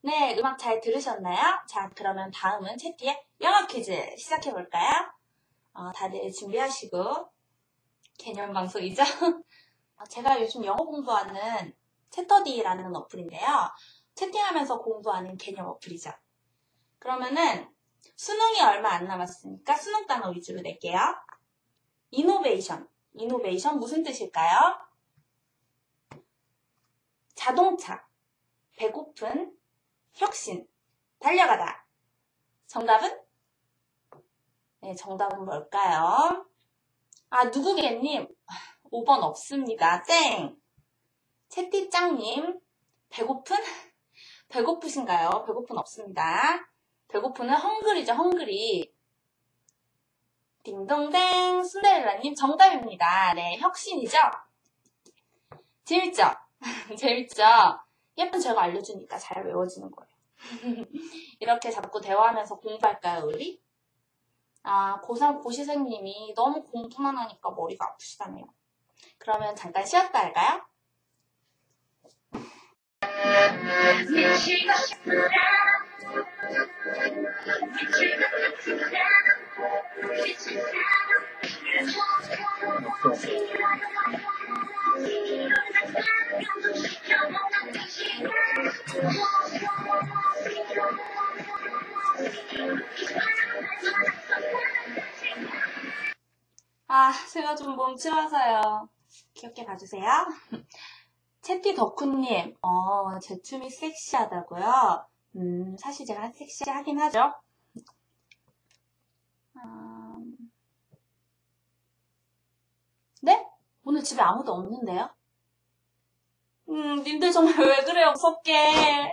네, 음악 잘 들으셨나요? 자, 그러면 다음은 채티의 영어 퀴즈 시작해 볼까요? 어, 다들 준비하시고, 개념 방송이죠? 어, 제가 요즘 영어 공부하는 채터디라는 어플인데요. 채팅하면서 공부하는 개념 어플이죠. 그러면은, 수능이 얼마 안 남았으니까 수능 단어 위주로 낼게요. 이노베이션. 이노베이션 무슨 뜻일까요? 자동차, 배고픈, 혁신, 달려가다. 정답은? 네, 정답은 뭘까요? 아, 누구겠님? 5번 없습니다. 땡! 채띠짱님, 배고픈? 배고프신가요? 배고픈 없습니다. 배고픈은 헝그리죠, 헝그리. 딩동댕, 순데렐라님, 정답입니다. 네, 혁신이죠? 재밌죠? 재밌죠? 예쁜 제가 알려주니까 잘 외워지는 거예요. 이렇게 자꾸 대화하면서 공부할까요, 우리? 아, 고3 고시생님이 너무 공부만 하니까 머리가 아프시다네요. 그러면 잠깐 쉬었다 할까요? 미치고 싶 아, 제가 좀 몸치와서요. 귀엽게 봐주세요. 채티 덕후님, 어, 제 춤이 섹시하다고요? 음, 사실 제가 섹시하긴 하죠. 오늘 집에 아무도 없는데요? 음, 닌들 정말 왜 그래요? 무섭게.